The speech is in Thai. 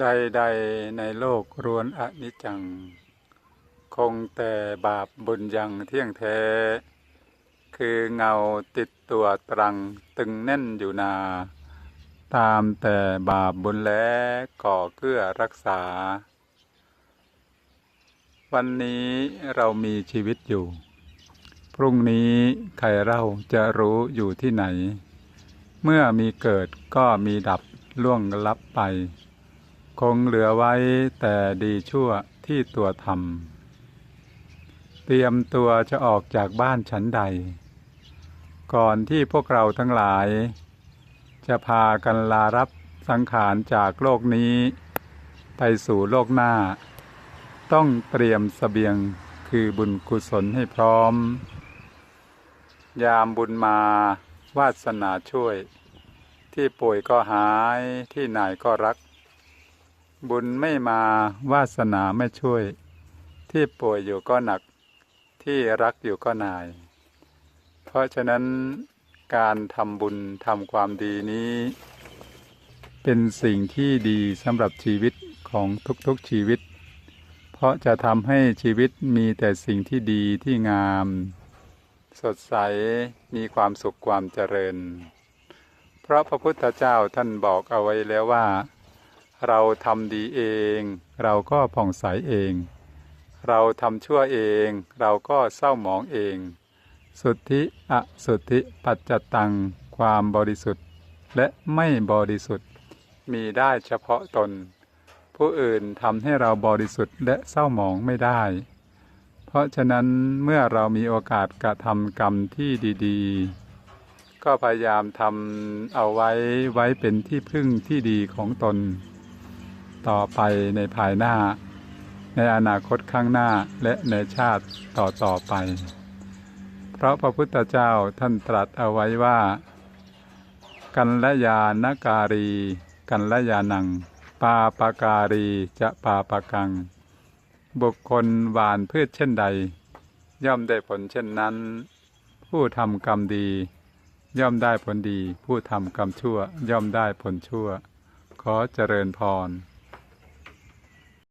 ใดๆในโลกรวนอนิจจัง คงแต่บาปบุญยังเที่ยงแท้ คือเงาติดตัวตรังตึงแน่นอยู่นา ตามแต่บาปบุญและก่อเกื้อรักษา วันนี้เรามีชีวิตอยู่ พรุ่งนี้ใครเราจะรู้อยู่ที่ไหน เมื่อมีเกิดก็มีดับล่วงลับไป คงเหลือไว้แต่ดีชั่วที่ตัวทำเตรียมตัวจะออกจากบ้านฉันใด ก่อนที่พวกเราทั้งหลาย จะพากันลารับสังขารจากโลกนี้ ไปสู่โลกหน้า ต้องเตรียมสเสบียงคือบุญกุศลให้พร้อม ยามบุญมาวาสนาช่วย ที่ป่วยก็หายที่ไหนก็รัก บุญไม่มาวาสนาไม่ช่วย ที่ป่วยอยู่ก็หนัก ที่รักอยู่ก็นาย เพราะฉะนั้นการทำบุญทำความดีนี้ เป็นสิ่งที่ดีสำหรับชีวิตของทุกๆชีวิต เพราะจะทำให้ชีวิตมีแต่สิ่งที่ดีที่งาม สดใสมีความสุขความเจริญ เพราะพระพุทธเจ้าท่านบอกเอาไว้แล้วว่า เราทำดีเอง เราก็ผ่องใสเอง เราทำชั่วเอง เราก็เศร้าหมองเอง สุทธิอสุทธิปัจจตัง ความบริสุทธิ์ และไม่บริสุทธิ์ มีได้เฉพาะตน ผู้อื่นทำให้เราบริสุทธิ์และเศร้าหมองไม่ได้ เพราะฉะนั้นเมื่อเรามีโอกาสกระทำกรรมที่ดีๆ ก็พยายามทำเอาไว้ไว้เป็นที่พึ่งที่ดีของตน ต่อไปในภายหน้า ในอนาคตข้างหน้าและในชาติต่อต่อไป เพราะพระพุทธเจ้าท่านตรัสเอาไว้ว่า กันละยานการี กันละยานัง ปาปาการีจะปาปากัง บุคคลหวานพืชเช่นใด ย่อมได้ผลเช่นนั้น ผู้ทำกรรมดีย่อมได้ผลดี ผู้ทำกรรมชั่ว ย่อมได้ผลชั่ว ขอเจริญพร